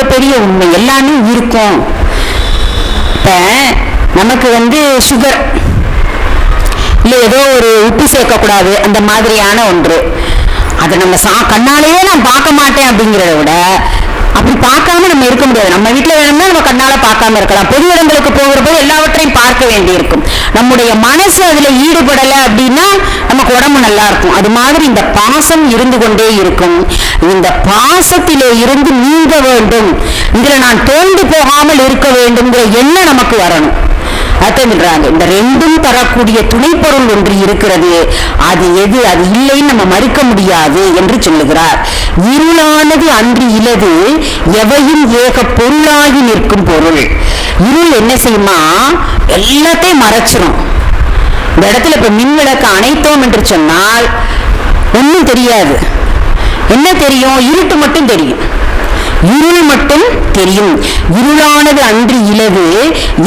ரொம்ப பெரிய உண்மை. எல்லாமே இருக்கும். இப்ப நமக்கு வந்து சுகர் இல்ல ஏதோ ஒரு உப்பு சேர்க்கக்கூடாது. அந்த மாதிரியான ஒன்று. அதை நம்ம சா கண்ணாலேயே நான் பார்க்க மாட்டேன் அப்படிங்கிறத விட அப்படி பார்க்காம நம்ம இருக்க முடியாது. நம்ம வீட்டில் வேணும்னா நம்ம கண்ணால பார்க்காம இருக்கலாம். பொது இடங்களுக்கு போகிற போது எல்லாவற்றையும் பார்க்க வேண்டியிருக்கும். நம்முடைய மனசு அதுல ஈடுபடலை அப்படின்னா நமக்கு உடம்பு நல்லா இருக்கும். அது மாதிரி இந்த பாசம் இருந்து கொண்டே இருக்கும். இந்த பாசத்திலே இருந்து நீங்க வேண்டும். இதுல நான் தோண்டு போகாமல் இருக்க வேண்டும்ங்கிற எண்ணம் நமக்கு வரணும். அர்த்தமிடுறாங்க இந்த ரெண்டும் தரக்கூடிய துணைப்பொருள் ஒன்று இருக்கிறது. அது எது? அது இல்லைன்னு நம்ம மறுக்க முடியாது என்று சொல்லுகிறார். இருளானது அன்று இலது எவையும் ஏக பொருளாகி நிற்கும் பொருள். இருள் என்ன செய்யுமா? எல்லாத்தையும் மறைச்சிரும். இந்த இடத்துல இப்ப மின் விளக்கு அணைத்தோம் என்று சொன்னால் ஒன்றும் தெரியாது. என்ன தெரியும்? இருட்டு மட்டும் தெரியும். இருள் மட்டும் தெரியும். இருளானது அன்று இலவு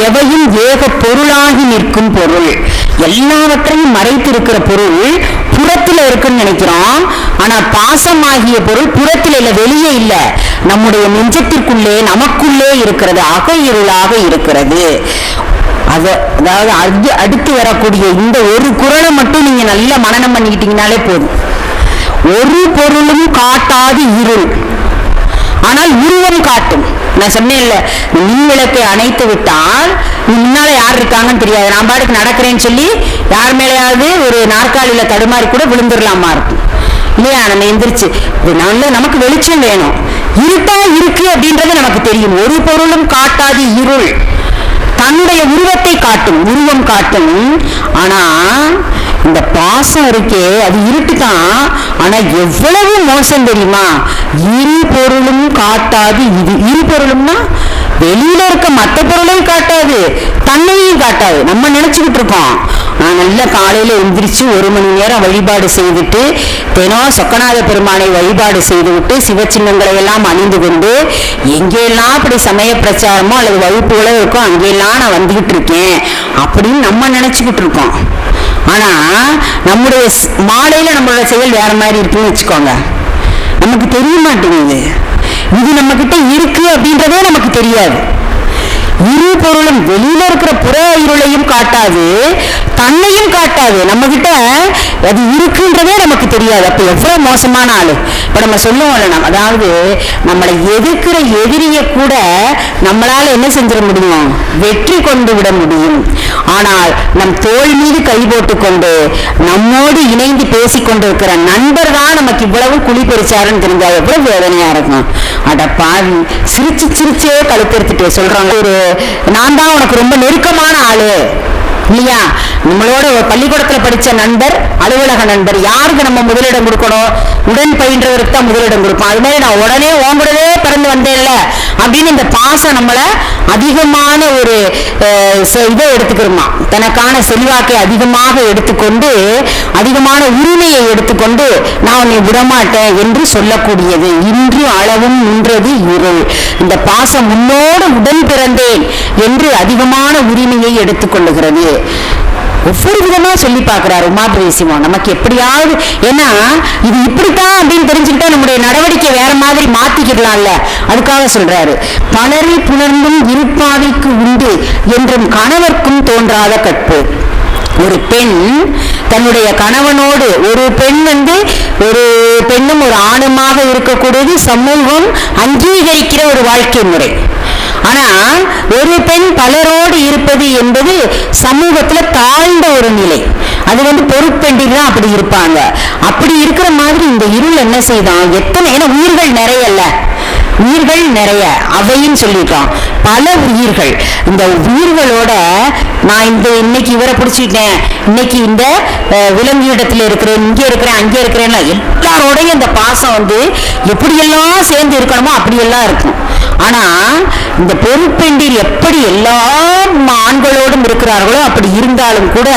எவையும் ஏக பொருளாகி நிற்கும் பொருள். எல்லாவற்றையும் மறைத்திருக்கிற பொருள் புறத்தில் இருக்குன்னு நினைக்கிறோம். ஆனா பாசமாகிய பொருள் புறத்தில் இல்லை வெளியே இல்லை. நம்முடைய நெஞ்சத்திற்குள்ளே நமக்குள்ளே இருக்கிறது அக இருளாக இருக்கிறது. அது அதாவது அது அடுத்து வரக்கூடிய இந்த ஒரு குரலை மட்டும் நீங்க நல்லா மனநம் பண்ணிக்கிட்டீங்கனாலே போதும். ஒரு பொருளும் காட்டாது இருள். ஆனால் உருவம் காட்டும். நான் சொன்னேன்ல மின் விளக்கை அணைத்து விட்டால் முன்னால யார் இருக்காங்கன்னு தெரியாது. நான் பாட்டுக்கு நடக்கிறேன்னு சொல்லி யார் மேலேயாவது ஒரு நாற்காலியில தடுமாறி கூட விழுந்துடலாமா இருக்கும். இல்லையா? நம்ம எந்திரிச்சு இது நல்ல நமக்கு வெளிச்சம் வேணும். இருட்டா இருக்கு அப்படின்றது நமக்கு தெரியும். ஒரு பொருளும் காட்டாது இருள். தன்னுடைய உருவத்தை காட்டும் உருவம் காட்டும். ஆனா இந்த பாசம் இருக்கே அது இருட்டு தான் ஆனா எவ்வளவு மோசம் தெரியுமா? இரு பொருளும் காட்டாது. இது இரு பொருளும்னா வெளியில இருக்க மற்ற பொருளையும் காட்டாது தன்னையும் காட்டாது. நம்ம நினைச்சுக்கிட்டு இருக்கோம். நான் நல்ல காலையில எந்திரிச்சு ஒரு மணி நேரம் வழிபாடு செய்துட்டு தினம் சொக்கநாத பெருமானை வழிபாடு செய்துவிட்டு சிவச்சின்னங்களை எல்லாம் அணிந்து கொண்டு எங்கெல்லாம் அப்படி சமய பிரச்சாரமோ அல்லது வகுப்புகளோ இருக்கோ அங்கெல்லாம் நான் வந்துகிட்டு இருக்கேன் அப்படின்னு நம்ம நினைச்சுக்கிட்டு இருக்கோம். ஆனா நம்முடைய மாலையில் மாலையில நம்மளோட செயல் வேற மாதிரி இருக்குன்னு வச்சுக்கோங்க. நமக்கு தெரிய மாட்டேங்குது. இது நம்ம கிட்ட இருக்கு அப்படின்றதே நமக்கு தெரியாது. இரு பொருளும் வெளியில இருக்கிற புற இருளையும் காட்டாது தன்னையும் காட்டாது. நம்ம கிட்ட அது இருக்குன்றதே நமக்கு தெரியாது. அப்ப எவ்வளவு மோசமான ஆளு? இப்ப நம்ம சொல்லுவோம்ல நம்ம அதாவது நம்மளை எதிர்க்கிற எதிரிய கூட நம்மளால என்ன செஞ்சிட முடியும்? வெற்றி கொண்டு விட முடியும். ஆனால் நம் தோல் மீது கை போட்டு கொண்டு நம்மோடு இணைந்து பேசிக் கொண்டிருக்கிற நண்பர் தான் நமக்கு இவ்வளவு குழி பறிச்சாருன்னு தெரிஞ்சா எவ்வளவு வேதனையா இருக்கும். அட பாவி சிரிச்சு சிரிச்சே கழுத்தெடுத்துட்டு சொல்றாங்க. ஒரு நான் தான் உனக்கு ரொம்ப நெருக்கமான ஆளு. இல்லையா? நம்மளோட ஒரு பள்ளிக்கூடத்துல படிச்ச நண்பர் அலுவலக நண்பர் யாருக்கு நம்ம முதலிடம் கொடுக்கணும்? உடன் பயின்றவருக்கு தான் முதலிடம் கொடுப்போம். அது மாதிரி நான் உடனே உங்கூடவே பிறந்து வந்தேன்ல அப்படின்னு இந்த பாசம் நம்மள அதிகமான ஒரு செ- இதை எடுத்துக்கிறோமா? தனக்கான செல்வாக்கை அதிகமாக எடுத்துக்கொண்டு அதிகமான உரிமையை எடுத்துக்கொண்டு நான் உன்னை விடமாட்டேன் என்று சொல்லக்கூடியது. இன்று அளவும் நின்றது இருள். இந்த பாசம் உன்னோடு உடன் பிறந்தேன் என்று அதிகமான உரிமையை எடுத்துக்கொள்ளுகிறது. ஒவ்வொரு விதமா சொல்லி பார்க்கிறார் உமாபதி சிவம் நமக்கு எப்படியாவது ஏன்னா இது இப்படித்தான் அப்படின்னு தெரிஞ்சுக்கிட்டா நம்முடைய நடவடிக்கை வேற மாதிரி மாத்திக்கிடலாம்ல. அதுக்காக சொல்றாரு. பலரை புணர்ந்தும் இருப்பாதைக்கு உண்டு என்றும் கணவர்க்கும் தோன்றாத கற்பு. ஒரு பெண் தன்னுடைய கணவனோடு ஒரு பெண் வந்து ஒரு பெண்ணும் ஒரு ஆணுமாக இருக்கக்கூடியது சமூகம் அங்கீகரிக்கிற ஒரு வாழ்க்கை முறை. ஆனா ஒரு பெண் பலரோடு இருப்பது என்பது சமூகத்துல தாழ்ந்த ஒரு நிலை. அது வந்து பொறுப்பெண்டில் தான் அப்படி இருப்பாங்க. அப்படி இருக்கிற மாதிரி இந்த இருள் என்ன செய்தான்? எத்தனை ஏன்னா உயிர்கள் நிறையல்ல. உயிர்கள் நிறைய. அவைன்னு சொல்லிட்டோம். பல உயிர்கள். இந்த உயிர்களோட நான் இந்த இன்னைக்கு இவரை பிடிச்சிட்டேன் இன்னைக்கு இந்த விலங்கு இடத்துல இருக்கிறேன் இங்கே இருக்கிறேன் அங்கே இருக்கிறேன் எல்லாரோடையும் இந்த பாசம் வந்து எப்படியெல்லாம் சேர்ந்து இருக்கணுமோ அப்படியெல்லாம் இருக்கும். ஆனா இந்த பெருப்பெண்டிர் எப்படி எல்லா ஆண்களோடும் இருக்கிறார்களோ அப்படி இருந்தாலும் கூட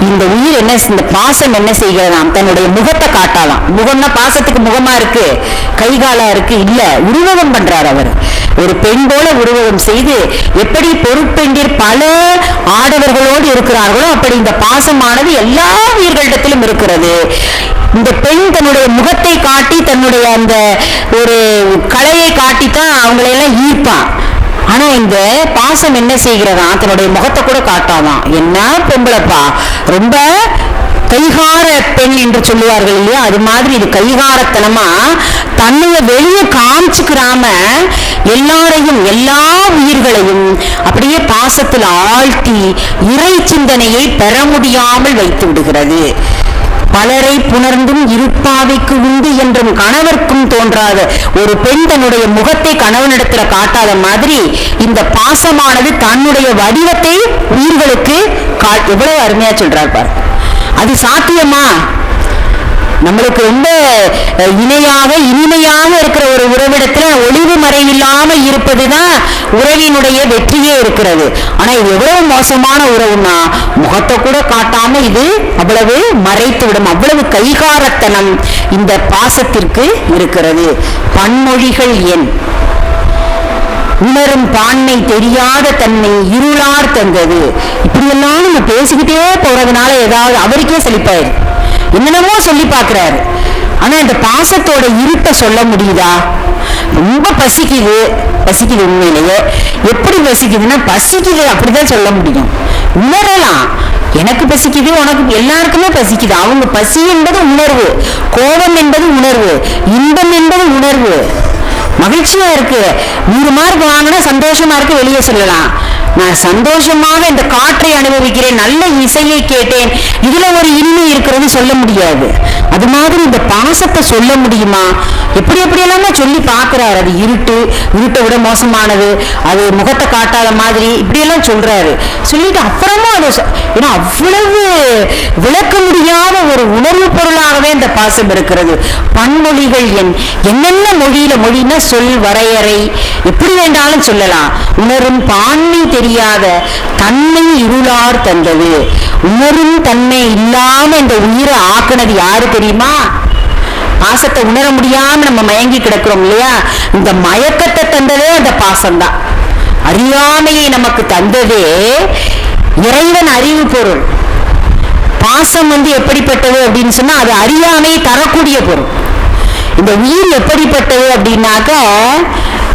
இந்த உயிர் என்ன இந்த பாசம் என்ன செய்கிறதாம் தன்னுடைய முகத்தை காட்டலாம். முகம்னா பாசத்துக்கு முகமா இருக்கு கை காலா இருக்கு இல்ல உருவகம் பண்றார் அவர். ஒரு பெண் போல உருவகம் செய்து எப்படி பொறுப்பெண்டிர் பல ஆடவர்களோடு இருக்கிறார்களோ அப்படி இந்த பாசமானது எல்லா உயிர்களிடத்திலும் இருக்கிறது. இந்த பெண் தன்னுடைய முகத்தை காட்டி தன்னுடைய அந்த ஒரு கலையை காட்டித்தான் அவங்களை எல்லாம் ஈர்ப்பான் ஆனா இந்த பாசம் என்ன செய்கிறதா? தன்னுடைய முகத்தை கூட காட்டாதான். என்ன பொம்பளைப்பா? ரொம்ப கைகார பெண் என்று சொல்லுவார்கள் இல்லையா? அது மாதிரி இது கைகாரத்தனமா தன்னைய வெளியே காமிச்சுக்கிற எல்லாரையும் எல்லா உயிர்களையும் அப்படியே பாசத்தில் ஆழ்த்தி இறை சிந்தனையை பெற முடியாமல் வைத்து விடுகிறது. பலரை புணர்ந்தும் இருப்பாவைக்கு உண்டு என்றும் கணவர்க்கும் தோன்றாத ஒரு பெண் தன்னுடைய முகத்தை கணவனிடத்துல காட்டாத மாதிரி இந்த பாசமானது தன்னுடைய வடிவத்தை உயிர்களுக்கு கா எவ்வளவு அருமையா சொல்றார் பார். அது சாத்தியமா? நம்மளுக்கு ரொம்ப இணையாக இனிமையாக இருக்கிற ஒரு உறவிடத்துல ஒளிவு மறைவில்லாம இருப்பதுதான் உறவினுடைய வெற்றியே இருக்கிறது. ஆனா இது எவ்வளவு மோசமான உறவுனா முகத்தை கூட காட்டாம இது அவ்வளவு மறைத்து விடும் அவ்வளவு கைகாரத்தனம் இந்த பாசத்திற்கு இருக்கிறது. பன்மொழிகள் எண். உணரும் பான்மை தெரியாத தன்னை இருளார் தந்தது. இப்படியெல்லாம் நம்ம பேசிக்கிட்டே போறதுனால ஏதாவது அவருக்கே செழிப்பாயிருக்கு என்னென்னமோ சொல்லி பார்க்குறாரு. ஆனால் இந்த பாசத்தோட இருட்டை சொல்ல முடியுதா? ரொம்ப பசிக்குது. பசிக்குது உண்மையிலேயே. எப்படி பசிக்குதுன்னா பசிக்குது அப்படிதான் சொல்ல முடியும். உணரலாம். எனக்கு பசிக்குது உனக்கு எல்லாருக்குமே பசிக்குது. அவங்க பசி என்பது உணர்வு. கோபம் என்பது உணர்வு. இன்பம் என்பது உணர்வு. மகிழ்ச்சியா இருக்கு. நூறு மார்க் வாங்கினா சந்தோஷமா இருக்கு வெளியே சொல்லலாம். நான் சந்தோஷமாக இந்த காற்றை அனுபவிக்கிறேன் நல்ல இசையை கேட்டேன். இதுல ஒரு இனிமை இருக்கிறது சொல்ல முடியாது. அது மாதிரி இந்த பாசத்தை சொல்ல முடியுமா? எப்படி எப்படி எல்லாமே சொல்லி பார்க்கிறாரு. அது இருட்டு இருட்டை விட மோசமானது அது முகத்தை காட்டாத மாதிரி இப்படி எல்லாம் சொல்றாரு. சொல்லிட்டு அப்புறமா அதை ஏன்னா அவ்வளவு விளக்க முடியாத ஒரு உணர்வு பொருளாகவே இந்த பாசம் இருக்கிறது. பன்மொழிகள் என் என்னென்ன மொழியில மொழினா சொல் வரையறை எப்படி வேண்டாலும் சொல்லலாம். உணரும் பான்மை தெரியாத தன்மை இருளார் தந்தது. உணரும் தன்மை இல்லாம இந்த உயிரை ஆக்குனது யாரு தெரியுமா? பாசத்தை உணர முடியாம நம்ம மயங்கி கிடக்கிறோம் இல்லையா? இந்த மயக்கத்தை தந்ததே அந்த பாசம்தான். அறியாமையை நமக்கு தந்ததே இறைவன் அறிவு பொருள். பாசம் வந்து எப்படிப்பட்டது அப்படின்னு சொன்னா அது அறியாமையை தரக்கூடிய பொருள். இந்த உயிர் எப்படிப்பட்டது அப்படின்னாக்க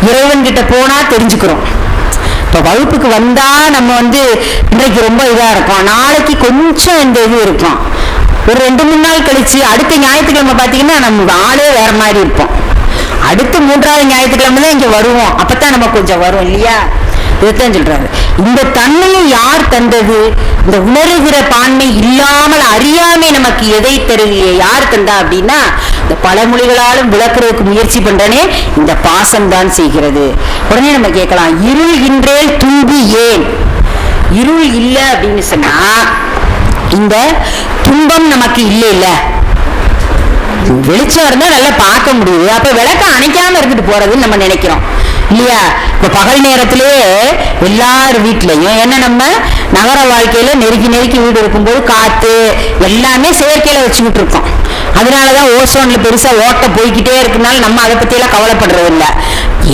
இறைவன் கிட்ட போனா தெரிஞ்சுக்கிறோம். இப்போ வகுப்புக்கு வந்தால் நம்ம வந்து இன்றைக்கு ரொம்ப இதாக இருக்கும். நாளைக்கு கொஞ்சம் இந்த இது இருக்கும். ஒரு ரெண்டு மூணு நாள் கழிச்சு அடுத்த ஞாயிற்றுக்கிழமை பார்த்தீங்கன்னா நம்ம ஆளே வேறு மாதிரி இருப்போம். அடுத்து மூன்றாவது ஞாயிற்றுக்கிழமை தான் இங்கே வருவோம். அப்போ தான் நம்ம கொஞ்சம் வரும் இல்லையா? இதைத்தான் சொல்றாரு இந்த தன்மையை யார் தந்தது? இந்த உணர்கிற பான்மை இல்லாமல் அறியாமை நமக்கு எதை தருகிய? யார் தந்தா அப்படின்னா இந்த பழமொழிகளாலும் விளக்குறதுக்கு முயற்சி பண்றனே இந்த பாசம் தான் செய்கிறது. உடனே நம்ம கேட்கலாம் இருள் இன்றேல் ஏன்? இருள் இல்லை அப்படின்னு சொன்னா இந்த துன்பம் நமக்கு இல்லை இல்ல வெளிச்சம் இருந்தா நல்லா பார்க்க முடியுது. அப்ப விளக்க அணைக்காம இருந்துட்டு போறதுன்னு நம்ம நினைக்கிறோம். இல்லையா? இப்ப பகல் நேரத்திலேயே எல்லார் வீட்லயும் என்ன நம்ம? நகர வாழ்க்கையில நெருக்கி நெருக்கி வீடு இருக்கும்போது காத்து எல்லாமே செயற்கையில வச்சுக்கிட்டு இருக்கோம். அதனாலதான் ஓசோன்ல பெருசா ஓட்ட போய்க்கிட்டே இருக்கனால நம்ம அதை பத்தி எல்லாம் கவலைப்படுறது இல்லை.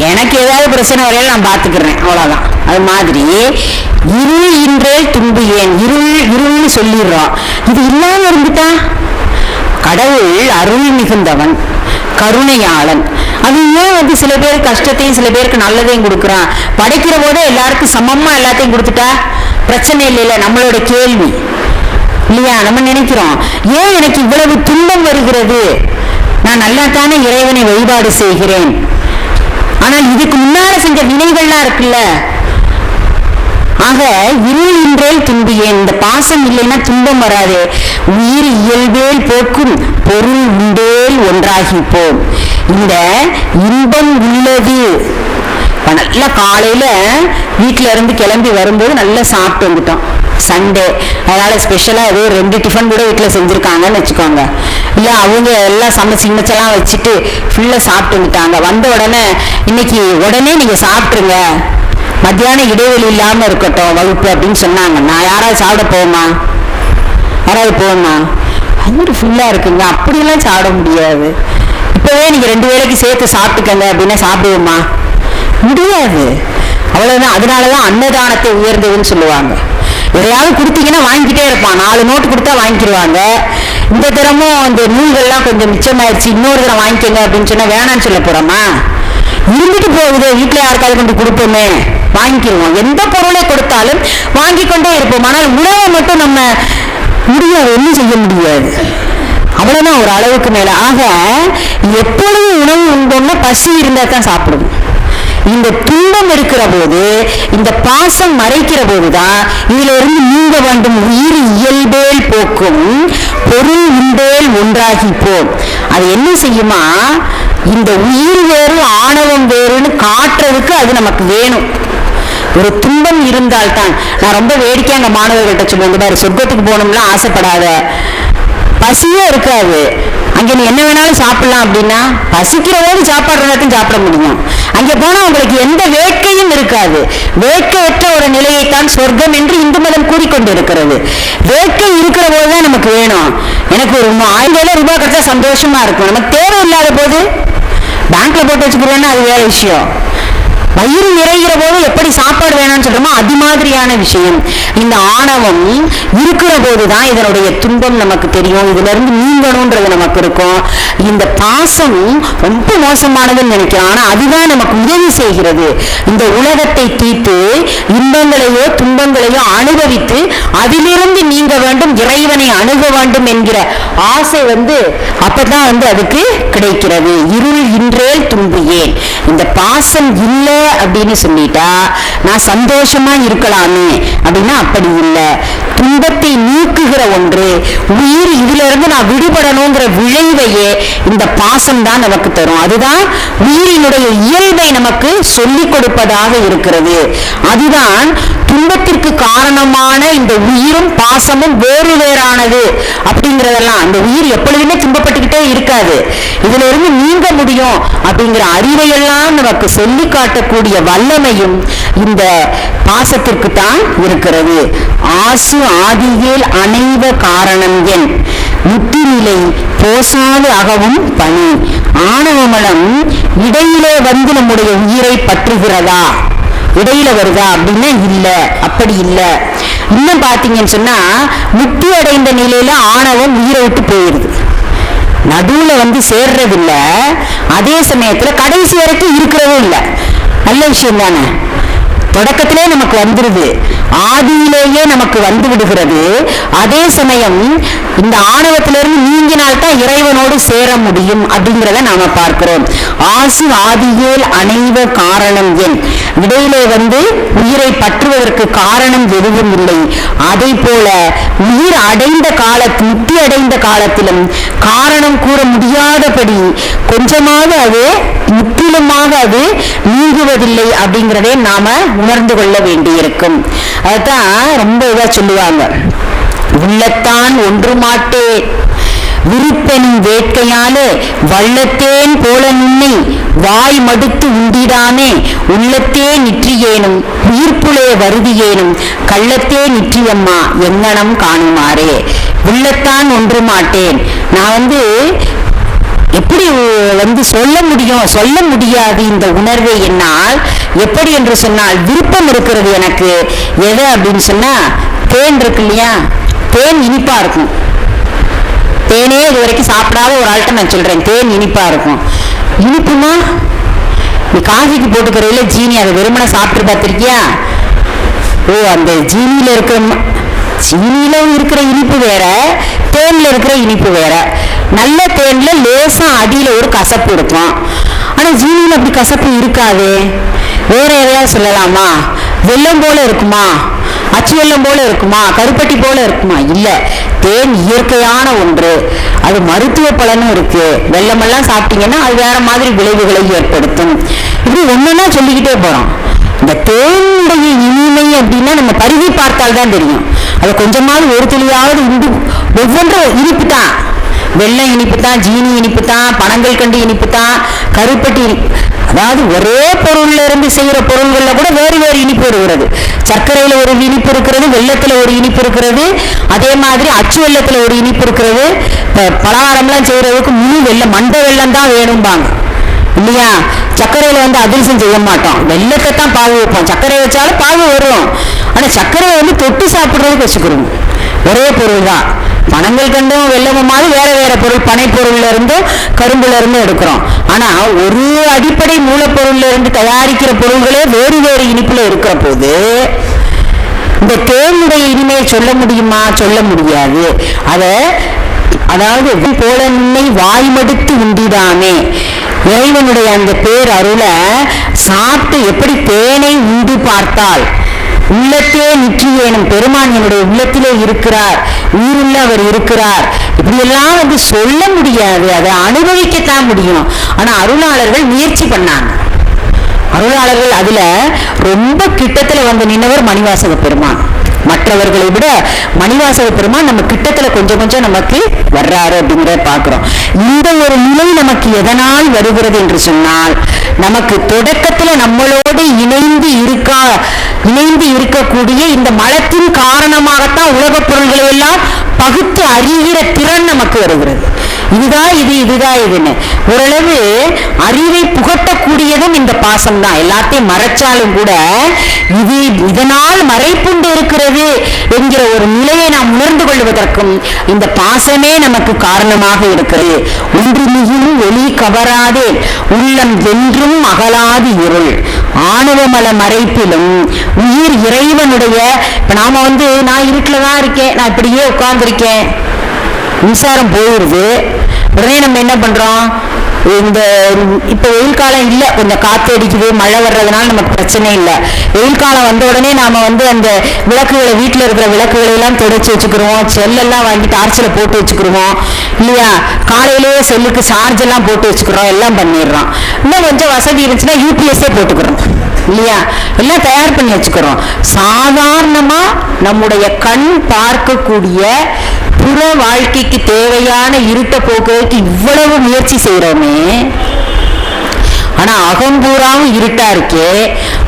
எனக்கு ஏதாவது பிரச்சனை வரையில நான் பாத்துக்கிறேன். அவ்வளவுதான். அது மாதிரி இருள் இன்றே துன்பு ஏன்? இருள் இருள்னு சொல்லிடுறோம். இது இல்லாம இருந்துட்டா? கடவுள் அருள் மிகுந்தவன் கருணையாளன். அது ஏன் வந்து சில பேர் கஷ்டத்தையும் சில பேருக்கு நல்லதையும் கொடுக்குறான். படைக்கிற போதே எல்லாருக்கும் சமமா எல்லாத்தையும் கொடுத்துட்டா? பிரச்சனை இல்லைல்ல நம்மளோட கேள்வி. இல்லையா? நம்ம நினைக்கிறோம். ஏன் எனக்கு இவ்வளவு துன்பம் வருகிறது? நான் நல்லா தானே இறைவனை வழிபாடு செய்கிறேன். ஆனால் இதுக்கு முன்னால செஞ்ச வினைகள்லாம் இருக்குல்ல? ஆக இருள் இன்றேல் துன்பியேன் இந்த பாசம் இல்லைன்னா துன்பம் வராது. உயிர் இயல்பேல் போக்கும் பொருள் உண்டேல் ஒன்றாகிப்போம். இந்த இன்பம் உள்ளது. இப்ப நல்லா காலையில வீட்ல இருந்து கிளம்பி வரும்போது நல்லா சாப்பிட்டு வந்துட்டோம். சண்டே அதனால ஸ்பெஷலா ஏதோ ரெண்டு டிஃபன் கூட வீட்டுல செஞ்சிருக்காங்கன்னு வச்சுக்கோங்க. இல்ல அவங்க எல்லாம் சமைச்சு இமைச்செல்லாம் வச்சுட்டு ஃபுல்லா சாப்பிட்டு வந்துட்டாங்க. வந்த உடனே இன்னைக்கு உடனே நீங்க சாப்பிட்டுருங்க. மத்தியானம் இடைவெளி இல்லாம இருக்கட்டும் வகுப்பு அப்படின்னு சொன்னாங்க. நான் யாராவது சாப்பிட போமா யாராவது போமா அது ஃபுல்லா இருக்குங்க. அப்படியெல்லாம் சாப்பிட முடியாது. இப்பவே நீங்க ரெண்டு வேலைக்கு சேர்த்து சாப்பிட்டுக்கங்க அப்படின்னா சாப்பிடுவோமா முடியாது. அவ்வளவுதான். அதனாலதான் அன்னதானத்தை உயர்ந்ததுன்னு சொல்லுவாங்க. எதையாவது கொடுத்தீங்கன்னா வாங்கிக்கிட்டே இருப்பான். நாலு நோட்டு கொடுத்தா வாங்கிடுவாங்க இந்த தரமும் அந்த நூல்கள்லாம் கொஞ்சம் மிச்சமாயிருச்சு. இன்னொரு தரம் வாங்கிக்கோங்க அப்படின்னு சொன்னா வேணாம்னு சொல்ல போறோமா? இருந்துட்டு போகுது. வீட்டுல யாருக்காவது கொண்டு கொடுப்போமே. வாங்கிக்கிடுவோம் எந்த பொருளை கொடுத்தாலும் வாங்கி கொண்டே இருப்போம். ஆனால் உணவை மட்டும் நம்ம முடியாது. ஒன்றும் செய்ய முடியாது. அவ்வளவுதான் ஒரு அளவுக்கு மேல. ஆக எப்பொழுதும் உணவு உண்டோம்னா பசி இருந்தா தான் சாப்பிடும். இந்த துன்பம் இருக்கிற போது இந்த பாசம் மறைக்கிற போதுதான் இதுல இருந்து நீங்க வேண்டும் உயிர் இயல்பேல் போக்கும் பொருள் உண்டேல் ஒன்றாகி போம் அது என்ன செய்யுமா? இந்த உயிர் வேறு ஆணவம் வேறுன்னு காட்டுறதுக்கு அது நமக்கு வேணும். ஒரு துன்பம் இருந்தால்தான். நான் ரொம்ப வேடிக்கையாக அந்த மாணவர்கள்ட்ட சொல்லுவேன் பாரு சொர்க்கத்துக்கு போகணும்லாம் ஆசைப்படாத. பசியே இருக்காது. அங்கே நீ என்ன வேணாலும் சாப்பிடலாம் அப்படின்னா பசிக்கிற போது சாப்பாடு எல்லாத்தையும் சாப்பிட முடியும். அங்கே போனால் உங்களுக்கு எந்த வேட்கையும் இருக்காது. வேட்கையற்ற ஒரு நிலையைத்தான் சொர்க்கம் என்று இந்து மதம் கூறிக்கொண்டு இருக்கிறது வேட்கை இருக்கிற போது தான் நமக்கு வேணும். எனக்கு ஒரு மு- ஆயிரம் ரூபாய் கிடைச்சா சந்தோஷமா இருக்கும். நமக்கு தேவை இல்லாத போது பேங்க்ல போட்டு வச்சுக்கிறோன்னா அது வேற விஷயம். வயிறு நிறைகிற போது எப்படி சாப்பாடு வேணாம்னு சொல்றோமோ அது மாதிரியான விஷயம். இந்த ஆணவம் இருக்கிற போதுதான் இதனுடைய துன்பம் நமக்கு தெரியும். இதுல இருந்து நீங்கணும்ன்றது நமக்கு இருக்கும். இந்த பாசம் ரொம்ப மோசமானதுன்னு நினைக்கிறோம். ஆனா அதுதான் நமக்கு உதவி செய்கிறது. இந்த உலகத்தை தீர்த்து இன்பங்களையோ துன்பங்களையோ அனுபவித்து அதிலிருந்து நீங்க வேண்டும் இறைவனை அணுக வேண்டும் என்கிற ஆசை வந்து அப்பதான் வந்து அதுக்கு கிடைக்கிறது. இருள் இன்றே துன்பு ஏன் இந்த பாசம் இல்லை அப்படின்னு சொல்லிட்டா நான் சந்தோஷமா இருக்கலாமே. அப்படின்னா அப்படி இல்லை. துன்பத்தை நீக்குகிற ஒன்று உயிர் இதுல இருந்து நான் விடுபடணுங்கிற விளைவையே இந்த பாசம் தான் நமக்கு தரும். அதுதான் உயிரினுடைய இயல்பை நமக்கு சொல்லிக் கொடுப்பதாக இருக்கிறது. அதுதான் துன்பத்திற்கு காரணமான இந்த உயிரும் பாசமும் வேறு வேறானது அப்படிங்கறதெல்லாம். அந்த உயிர் எப்பொழுதுமே துன்பப்பட்டுக்கிட்டே இருக்காது. இதுல இருந்து நீங்க முடியும் அப்படிங்கிற அறிவையெல்லாம் நமக்கு சொல்லி காட்டக்கூடிய வல்லமையும் இந்த பாசத்திற்கு தான் இருக்கிறது. ஆசு ஆதியில் அனைவ காரணம் என். முத்திநிலை போசாது அகவும் பணி. ஆணவமலம் இடையிலே வந்து நம்முடைய உயிரை பற்றுகிறதா? இடையில வருதா? அப்படின்னா இல்ல. அப்படி இல்ல. இன்னும் பாத்தீங்கன்னு சொன்னா முக்தி அடைந்த நிலையில ஆணவம் உயிரை விட்டு போயிருது. நடுவுல வந்து சேர்றது இல்ல அதே சமயத்துல கடைசி வரைக்கும் இருக்கிறதும் இல்ல. நல்ல விஷயம் தானே? தொடக்கத்திலே நமக்கு வந்துருது. ஆதியிலேயே நமக்கு வந்து விடுகிறது. அதே சமயம் இந்த ஆணவத்திலிருந்து நீங்கினால்தான் இறைவனோடு சேர முடியும் அப்படிங்கிறத நாம பார்க்கிறோம். ஆசி ஆதியேல் அணைவ காரணம் என். இடையிலே வந்து உயிரை பற்றுவதற்கு காரணம் எதுவும் இல்லை. அதை போல உயிர் அடைந்த காலத்து முக்தி அடைந்த காலத்திலும் காரணம் கூற முடியாதபடி கொஞ்சமாக அது முற்றிலுமாக அது நீங்குவதில்லை அப்படிங்கிறதே நாம உணர்ந்து கொள்ள வேண்டியிருக்கும். அதுதான் ரொம்ப இதா சொல்லுவாங்க. உள்ளத்தான் ஒன்று மாட்டேன் விருப்பெனும் வேட்கையாலே வள்ளத்தேன் போல நின்னை வாய் மடுத்து உண்டிடாமே. உள்ளத்தே நிற்றியேனும் உயிர்ப்புளே வருதியேனும் கள்ளத்தே நிற்றியம்மா எங்கனம் காணுமாறே. உள்ளத்தான் ஒன்று மாட்டேன் நான் வந்து எப்படி வந்து சொல்ல முடியும் சொல்ல முடியாது இந்த உணர்வை என்னால்? எப்படி என்று சொன்னால் விருப்பம் இருக்கிறது எனக்கு. எது அப்படின்னு சொன்னா தேன் இருக்கு இல்லையா? தேன் இனிப்பா இருக்கும். தேனே இது வரைக்கும் சாப்பிடாத ஒரு ஆள்கிட்ட நான் சொல்றேன். தேன் இனிப்பா இருக்கும். இனிப்புமா நீ காஃபிக்கு போட்டுக்கிறதுல ஜீனி அதை வெறுமனை சாப்பிட்டு பார்த்திருக்கியா? ஓ அந்த ஜீனியில இருக்கிற ம- இருக்கிற இனிப்பு வேற தேன்ல இருக்கிற இனிப்பு வேற. நல்ல தேன்ல லேசா அடியில ஒரு கசப்பு இருக்கும். ஆனா ஜீனியில அப்படி கசப்பு இருக்காது. வேற எதையாவது சொல்லலாமா? வெள்ளம் போல இருக்குமா? அச்சு வெல்லம் போல இருக்குமா? கருப்பட்டி போல இருக்குமா? இல்ல. தேன் இயற்கையான ஒன்று. அது மருத்துவ பலனும் இருக்கு. வெல்லமெல்லாம் சாப்பிட்டீங்கன்னா அது வேற மாதிரி விளைவுகளை ஏற்படுத்தும். இப்படி ஒண்ணுன்னா சொல்லிக்கிட்டே போறோம். இந்த தேனுடைய இனிமை அப்படின்னா நம்ம பருகி பார்த்தால் தான் தெரியும். அது கொஞ்சமாவது ஒரு துளியாவது உண்டு ஒவ்வொன்றும் இனிப்பு தான் வெள்ளம் இனிப்பு தான் ஜீனி இனிப்பு தான் பனங்கள் கண்டு இனிப்பு தான் கருப்பட்டி அதாவது ஒரே பொருள்ல இருந்து செய்யற பொருள்கள்ல கூட வேறு வேறு இனிப்பு இருக்கிறது சர்க்கரையில ஒரு இனிப்பு இருக்கிறது வெள்ளத்துல ஒரு இனிப்பு இருக்கிறது அதே மாதிரி அச்சு வெள்ளத்துல ஒரு இனிப்பு இருக்கிறது. இப்ப பலகாரம்லாம் செய்யறதுக்கு முழு வெள்ளம் மண்டை வெள்ளம் தான் வேணும்பாங்க. இல்லையா? சர்க்கரையில வந்து அதிர்சம் செய்ய மாட்டோம். வெள்ளத்தை தான் பாகு வைப்போம். சர்க்கரை வச்சாலும் பாகு வரும். ஆனா சர்க்கரையை வந்து தொட்டு சாப்பிடுறதுக்கு வச்சுக்கிறோம். ஒரே பொருள் தான். பணங்கள் கண்டும் வெள்ளமும் வேற வேற பொருள் பனை இருந்து கரும்புல இருந்து எடுக்கிறோம். ஆனா ஒரு அடிப்படை மூலப்பொருள்ல இருந்து தயாரிக்கிற பொருள்களே வேறு வேறு இனிப்புல இருக்கிற போது இந்த தேனுடைய இனிமையை சொல்ல முடியுமா? சொல்ல முடியாது. அத அதாவது போல நின்னை வாய்மடுத்து உண்டிதானே இறைவனுடைய அந்த பேர் அருளை சாப்பிட்டு எப்படி தேனை உண்டு பார்த்தால் உள்ளத்தே நிற்றியேனும் பெருமான் என்னுடைய உள்ளத்திலே இருக்கிறார். உயிருள்ள அவர் இருக்கிறார். இப்படியெல்லாம் வந்து சொல்ல முடியாது. அதை அனுபவிக்கத்தான் முடியும். ஆனா அருளாளர்கள் முயற்சி பண்ணாங்க. அருளாளர்கள் அதுல ரொம்ப கிட்டத்துல வந்து நின்னவர் மணிவாசக பெருமான். மற்றவர்களை விட மணிவாசக பெருமான் நம்ம கிட்டத்துல கொஞ்சம் கொஞ்சம் நமக்கு வர்றாரு அப்படிங்கிறத பார்க்கிறோம். இந்த ஒரு நிலை நமக்கு எதனால் வருகிறது என்று சொன்னால் நமக்கு தொடக்கத்துல நம்மளோடு இணைந்து இருக்கா இணைந்து இருக்கக்கூடிய இந்த மலத்தின் காரணமாகத்தான் உலகப் பொருள்களை எல்லாம் பகுத்து அறிகிற திறன் நமக்கு வருகிறது. இதுதான் இது இதுதான் இதுன்னு. ஓரளவு அறிவை புகட்டக்கூடியதும் இந்த பாசம் தான் எல்லாத்தையும் மறைச்சாலும் கூட இது இதனால் மறைப்புண்டு இருக்கிறது என்கிற ஒரு நிலையை நாம் உணர்ந்து கொள்வதற்கும் இந்த பாசமே நமக்கு காரணமாக இருக்கிறது. ஒன்று மிகும் ஒளி கவராது உள்ளம் என்றும் அகலாது இருள். ஆணவமல மறைப்பிலும் உயிர் இறைவனுடைய இப்ப நாம வந்து நான் இருட்டில் தான் இருக்கேன் நான் இப்படியே உட்கார்ந்துருக்கேன். மின்சாரம் போயிடுது. உடனே நம்ம என்ன பண்றோம்? இந்த இப்ப வெயில் காலம் இல்ல. கொஞ்சம் காத்து அடிக்குது மழை வர்றதுனால நமக்கு பிரச்சனை இல்லை. வெயில் காலம் வந்த உடனே நாம வந்து அந்த விளக்குகளை வீட்டுல இருக்கிற விளக்குகளை எல்லாம் துடைச்சு வச்சுக்கிறோம் செல்லெல்லாம் வாங்கி டார்ச்சில் போட்டு வச்சுக்கிறோம் இல்லையா? காலையிலேயே செல்லுக்கு சார்ஜ் எல்லாம் போட்டு வச்சுக்கிறோம் எல்லாம் பண்ணிடுறோம். இன்னும் கொஞ்சம் வசதி இருந்துச்சுன்னா யூபிஎஸ்ஸே போட்டுக்கிறோம் இல்லையா? எல்லாம் தயார் பண்ணி வச்சுக்கிறோம் சாதாரணமா நம்முடைய கண் பார்க்கக்கூடிய புற வாழ்க்கைக்கு தேவையான இருட்ட போக்குவரத்து இவ்வளவு முயற்சி செய்கிறோமே ஆனால் அகம்பூராவும் இருட்டா இருக்கே.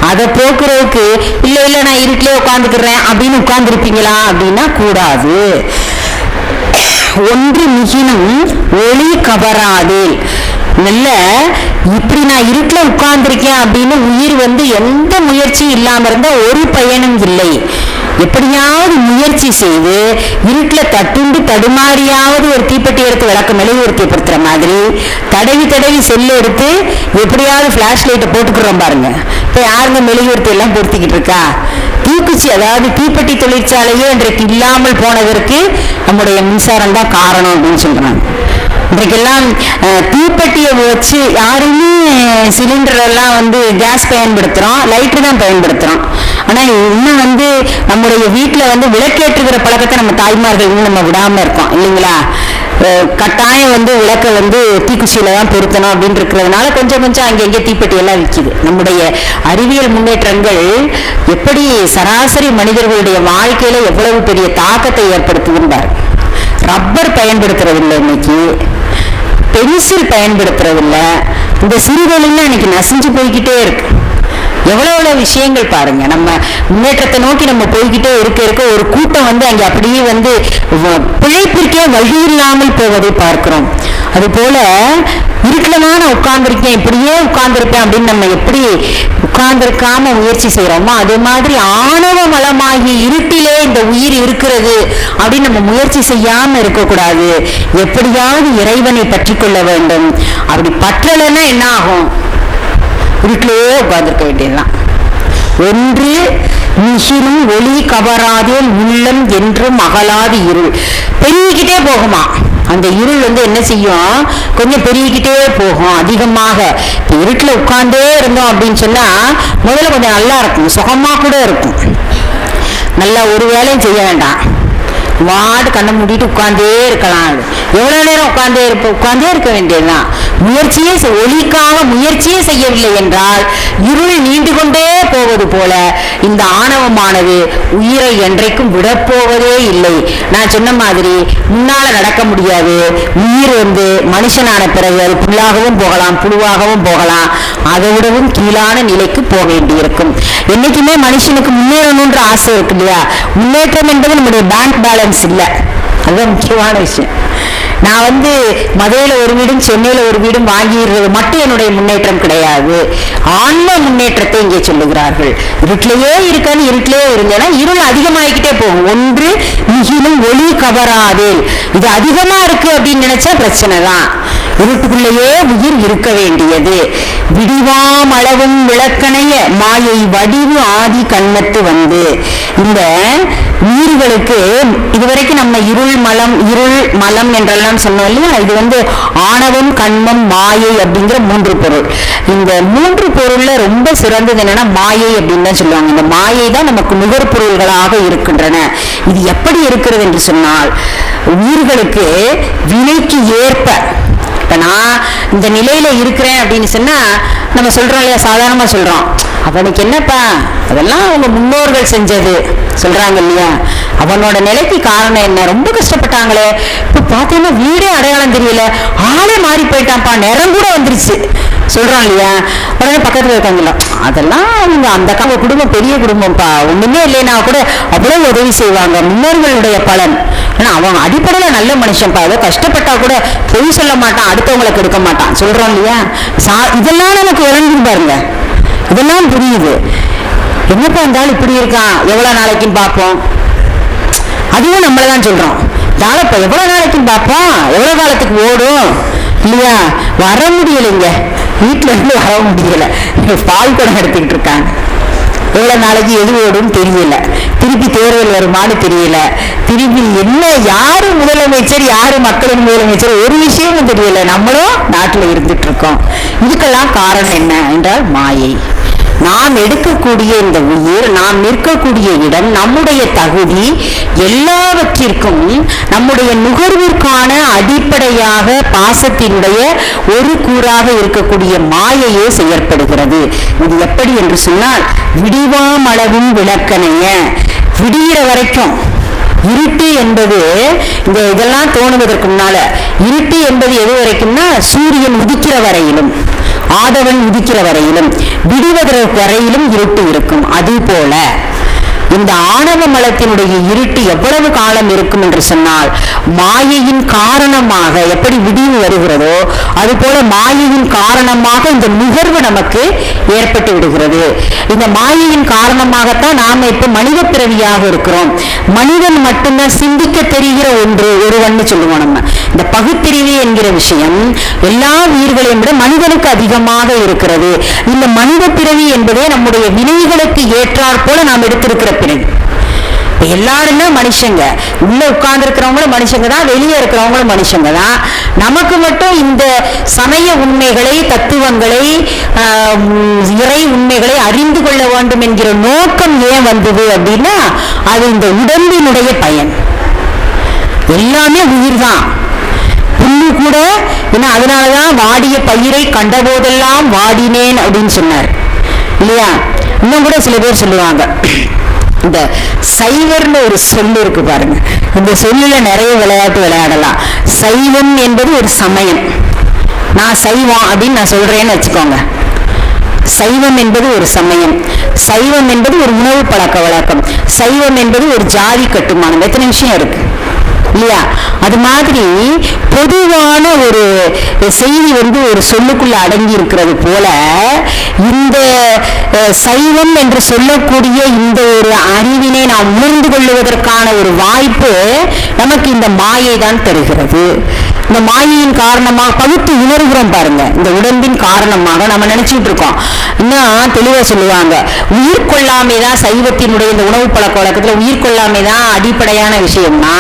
அதை போக்குறதுக்கு இல்லை இல்லை நான் இருட்டிலே உட்காந்துக்கிறேன் அப்படின்னு உட்காந்துருப்பீங்களா அப்படின்னா கூடாது. ஒன்று மிகினும் ஒளி கவராது. நல்ல இப்படி நான் இருட்டில் உட்கார்ந்துருக்கேன் அப்படின்னு உயிர் வந்து எந்த முயற்சியும் இல்லாமல் இருந்தால் ஒரு பயனும் இல்லை. எப்படியாவது முயற்சி செய்து இருட்டில் தட்டுண்டு தடுமாறியாவது ஒரு தீப்பெட்டி எடுத்து விளக்க மெழுகுவர்த்திப்படுத்துற மாதிரி தடவி தடவி செல்லு எடுத்து எப்படியாவது ஃப்ளாஷ் லைட்டை போட்டுக்கிறோம் பாருங்க. இப்போ யாருங்க மெழுகுவர்த்தி எல்லாம் பொருத்திக்கிட்டு இருக்கா? தீக்குச்சி அதாவது தீப்பெட்டி தொழிற்சாலையே இன்றைக்கு இல்லாமல் போனதற்கு நம்முடைய மின்சாரம் தான் காரணம் அப்படின்னு சொல்றாங்க. இன்றைக்கெல்லாம் தீப்பெட்டியை வச்சு யாருமே சிலிண்டர் எல்லாம் வந்து கேஸ் பயன்படுத்துகிறோம் லைட்டு தான் பயன்படுத்துகிறோம் ஆனால் இன்னும் வந்து நம்முடைய வீட்டில் வந்து விளக்கேற்றுகிற பழக்கத்தை நம்ம தாய்மார்கள் இன்னும் நம்ம விடாமல் இருக்கோம். இல்லைங்களா? கட்டாயம் வந்து விளக்கை வந்து தீக்குச்சியில தான் பொருத்தணும் அப்படின்னு இருக்கிறதுனால கொஞ்சம் கொஞ்சம் அங்கங்கே தீப்பெட்டி எல்லாம் விற்கிது நம்முடைய அறிவியல் முன்னேற்றங்கள் எப்படி சராசரி மனிதர்களுடைய வாழ்க்கையில எவ்வளவு பெரிய தாக்கத்தை ஏற்படுத்துகின்றார் ரப்பர் பயன்படுத்துறதில்லை இன்னைக்கு. பென்சில் பயன்படுத்துறதில்ல. இந்த சிறுதொழில் இன்னைக்கு நசிஞ்சு போய்கிட்டே இருக்கு. எவ்வளோ எவ்வளோ விஷயங்கள் பாருங்க. நம்ம முன்னேற்றத்தை நோக்கி நம்ம போய்கிட்டே இருக்க இருக்க ஒரு கூட்டம் வந்து அங்கே அப்படியே வந்து வ- பிழைப்பிற்கே வழி இல்லாமல் போவதை பார்க்கிறோம். அது போல நான் உட்கார்ந்துருக்கேன் இப்படியே உட்கார்ந்துருப்பேன் அப்படின்னு நம்ம எப்படி உட்கார்ந்துருக்காம முயற்சி செய்கிறோமோ அதே மாதிரி ஆணவ மலமாகி இருட்டிலே இந்த உயிர் இருக்கிறது அப்படின்னு நம்ம முயற்சி செய்யாமல் இருக்கக்கூடாது. எப்படியாவது இறைவனை பற்றி கொள்ள வேண்டும். அப்படி பற்றலைன்னா என்ன ஆகும்? வீட்டிலேயே உட்கார்ந்துருக்க வேண்டியதுதான். ஒன்று மிகினும் ஒளி கவராதே உள்ளம் என்றும் அகலாது இருள். பெருகிக்கிட்டே போகுமா? அந்த இருள் வந்து என்ன செய்யும்? கொஞ்சம் பெருகிக்கிட்டே போகும் அதிகமாக. இருட்டில் உட்கார்ந்தே இருந்தோம் அப்படின்னு சொன்னா முதல்ல கொஞ்சம் நல்லா இருக்கும் சுகமா கூட இருக்கும். நல்லா ஒரு வேலையும் செய்ய வேண்டாம். வாடு கண்ணை மூடிட்டு உட்கார்ந்தே இருக்கலாம். எவ்வளோ நேரம் உட்கார்ந்தே இருப்ப உட்கார்ந்தே இருக்க வேண்டியதுதான். முயற்சியே ஒளிக்காக முயற்சியே செய்யவில்லை என்றால் இருள் நீண்டு கொண்டே போவது போல இந்த ஆணவமானது உயிரை என்றைக்கும் விடப்போவதே இல்லை. நான் சொன்ன மாதிரி முன்னால நடக்க முடியாது. உயிர் வந்து மனுஷனான பிறகு அது புல்லாகவும் போகலாம் புழுவாகவும் போகலாம். அதை விடவும் கீழான நிலைக்கு போக வேண்டியிருக்கும். என்னைக்குமே மனுஷனுக்கு முன்னேறணுன்ற ஆசை இருக்கு இல்லையா? முன்னேற்றம் என்பது நம்முடைய பேங்க் பேலன்ஸ் இல்லை. அதுதான் முக்கியமான விஷயம். நான் வந்து மதுரையில் ஒரு வீடும் சென்னையில் ஒரு வீடும் வாங்கிடுறது மட்டும் என்னுடைய முன்னேற்றம் கிடையாது. ஆன்ம முன்னேற்றத்தை இங்கே சொல்லுகிறார்கள். இருட்டிலேயே இருக்கான்னு இருட்டிலேயே இருந்தேன்னா இருள் அதிகமாகிக்கிட்டே போகும். ஒன்று மிகிலும் ஒளி கவராது. இது அதிகமாக இருக்கு அப்படின்னு நினைச்சா பிரச்சனை தான். இருட்டுக்குள்ளேயே உயிர் இருக்க வேண்டியது. விடிவாம் அளவும் விளக்கணைய மாயை வடிவு ஆதி கண்ணத்து வந்து. இந்த உயிர்களுக்கு இதுவரைக்கும் நம்ம இருள் மலம் இருள் மலம் என்றெல்லாம் சொன்னோம் இல்லையா? இது வந்து ஆணவம் கண்மம் மாயை அப்படிங்கிற மூன்று பொருள். இந்த மூன்று பொருள்ல ரொம்ப சிறந்தது என்னன்னா மாயை அப்படின்னு தான் சொல்லுவாங்க. இந்த மாயை தான் நமக்கு நுகர் பொருள்களாக இருக்கின்றன. இது எப்படி இருக்கிறது என்று சொன்னால் உயிர்களுக்கு விலைக்கு ஏற்ப இப்போ நான் இந்த நிலையில் இருக்கிறேன் அப்படின்னு சொன்னா நம்ம சொல்கிறோம் இல்லையா? சாதாரணமாக சொல்கிறோம் அவனுக்கு என்னப்பா? அதெல்லாம் அவங்க முன்னோர்கள் செஞ்சது. சொல்றாங்க இல்லையா? அவனோட நிலைக்கு காரணம் என்ன? ரொம்ப கஷ்டப்பட்டாங்களே. இப்போ பார்த்தீங்கன்னா வீடே அடையாளம் தெரியல. ஆளே மாறி போயிட்டான்ப்பா. நிறம் கூட வந்துருச்சு. சொல்றான் இல்லையா? உடனே பக்கத்தில் இருக்காங்கல்ல அதெல்லாம் அவங்க அந்த கால குடும்பம் பெரிய குடும்பம்ப்பா. ஒன்றுமே இல்லைன்னா கூட அவ்வளோ உதவி செய்வாங்க. முன்னோர்களுடைய பலன். ஏன்னா அவன் அடிப்படையில் நல்ல மனுஷன். ஏதோ கஷ்டப்பட்டா கூட பொய் சொல்ல மாட்டான் அடுத்தவங்களுக்கு எடுக்க மாட்டான். சொல்கிறோம் இல்லையா? சா- இதெல்லாம் நமக்கு விளங்கி பாருங்க. இதெல்லாம் புரியுது. என்னப்பா இருந்தாலும் இப்படி இருக்கான்? எவ்வளோ நாளைக்குன்னு பார்ப்போம். அதுவும் நம்மளை தான் சொல்கிறோம் நாளைப்ப எவ்வளோ நாளைக்குன்னு பார்ப்போம்? எவ்வளோ காலத்துக்கு ஓடும்? இல்லையா? வர முடியலைங்க. வீட்டில் இருந்து வர முடியல. பால் குடம் எடுத்துக்கிட்டு இருக்காங்க. எவ்வளோ நாளைக்கு எது ஓடும் தெரியல. திருப்பி தேர்தல் வருமானு தெரியல. திருப்பி என்ன யாரு முதலமைச்சர் யாரு மக்களின் முதலமைச்சர் ஒரு விஷயமும் தெரியல. நம்மளும் நாட்டுல இருந்துட்டு இருக்கோம். இதுக்கெல்லாம் காரணம் என்ன என்றால் மாயை. நாம் எடுக்கக்கூடிய இந்த உயிர் நாம் நிற்கக்கூடிய இடம் நம்முடைய தகுதி எல்லாவற்றிற்கும் நம்முடைய நுகர்விற்கான அடிப்படையாக பாசத்தினுடைய ஒரு கூறாக இருக்கக்கூடிய மாயையே செயற்படுகிறது. இது எப்படி என்று சொன்னால் விடிவாமளவும் விளக்கணைய. விடிகிற வரைக்கும் இருட்டு என்பது இந்த இதெல்லாம் தோணுவதற்கு முன்னால இருட்டு என்பது எது வரைக்கும்னா சூரியன் உதிக்கிற வரையிலும். ஆதவன் உதிக்கிற வரையிலும் விடுவதற்கு வரையிலும் இருட்டு இருக்கும். அதுபோல இந்த ஆணவ மலத்தினுடைய இருட்டு எவ்வளவு காலம் இருக்கும் என்று சொன்னால் மாயையின் காரணமாக எப்படி விடிவு வருகிறதோ அதுபோல மாயையின் காரணமாக இந்த நுகர்வு நமக்கு ஏற்பட்டு விடுகிறது. இந்த மாயையின் காரணமாகத்தான் நாம இப்ப மனித பிறவியாக இருக்கிறோம். மனிதன் மட்டும்தான் சிந்திக்க தெரிகிற ஒன்று ஒருவன்னு சொல்லுவோம் நம்ம. இந்த பகுத்தறிவு என்கிற விஷயம் எல்லா உயிர்களையும் விட மனிதனுக்கு அதிகமாக இருக்கிறது. இந்த மனித பிறவி என்பதே நம்முடைய வினைகளுக்கு ஏற்றாற்போல நாம் எடுத்திருக்கிற பிறவி. இப்போ எல்லாருமே மனுஷங்க. உள்ளே உட்கார்ந்துருக்கிறவங்களும் மனுஷங்க தான் வெளியே இருக்கிறவங்களும் மனுஷங்க தான். நமக்கு மட்டும் இந்த சமய உண்மைகளை தத்துவங்களை இறை உண்மைகளை அறிந்து கொள்ள வேண்டும் என்கிற நோக்கம் ஏன் வந்தது அப்படின்னா அது இந்த உடம்பினுடைய பயன். எல்லாமே உயிர் தான். புல்லு கூட ஏன்னா அதனாலதான் வாடிய பயிரை கண்டபோதெல்லாம் வாடினேன் அப்படின்னு சொன்னார். இல்லையா? இன்னும் கூட சில பேர் சொல்லுவாங்க. இந்த சைவர்னு ஒரு சொல்லு இருக்கு பாருங்க. இந்த சொல்லுல நிறைய விளையாட்டு விளையாடலாம். சைவம் என்பது ஒரு சமயம். நான் சைவம் அப்படின்னு நான் சொல்றேன்னு வச்சுக்கோங்க. சைவம் என்பது ஒரு சமயம். சைவம் என்பது ஒரு உணவு பழக்க வழக்கம். சைவம் என்பது ஒரு ஜாதி கட்டுமானம். எத்தனை விஷயம் இருக்கு? இல்லையா? அது மாதிரி பொதுவான ஒரு செய்தி வந்து ஒரு சொல்லுக்குள்ள அடங்கி இருக்கிறது போல இந்த சைவம் என்று சொல்லக்கூடிய இந்த ஒரு அறிவினை நாம் உணர்ந்து கொள்ளுவதற்கான ஒரு வாய்ப்பு நமக்கு இந்த மாயை தான் தருகிறது. இந்த மாயையின் காரணமாக பகுத்து உணர்கிறோம் பாருங்க. இந்த உடம்பின் காரணமாக நம்ம நினைச்சிட்டு இருக்கோம். இன்னும் தெளிவா சொல்லுவாங்க. உயிர் கொள்ளாமை தான் சைவத்தினுடைய இந்த உணவு பழக்க வழக்கத்துல உயிர் கொள்ளாமை தான் அடிப்படையான விஷயம்னா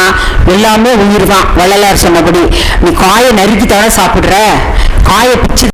எல்லாமே உயிர் தான். வள்ளலார் சொன்னபடி நீ காயை நறுக்கி தானே சாப்பிடுற? காயை பிச்சு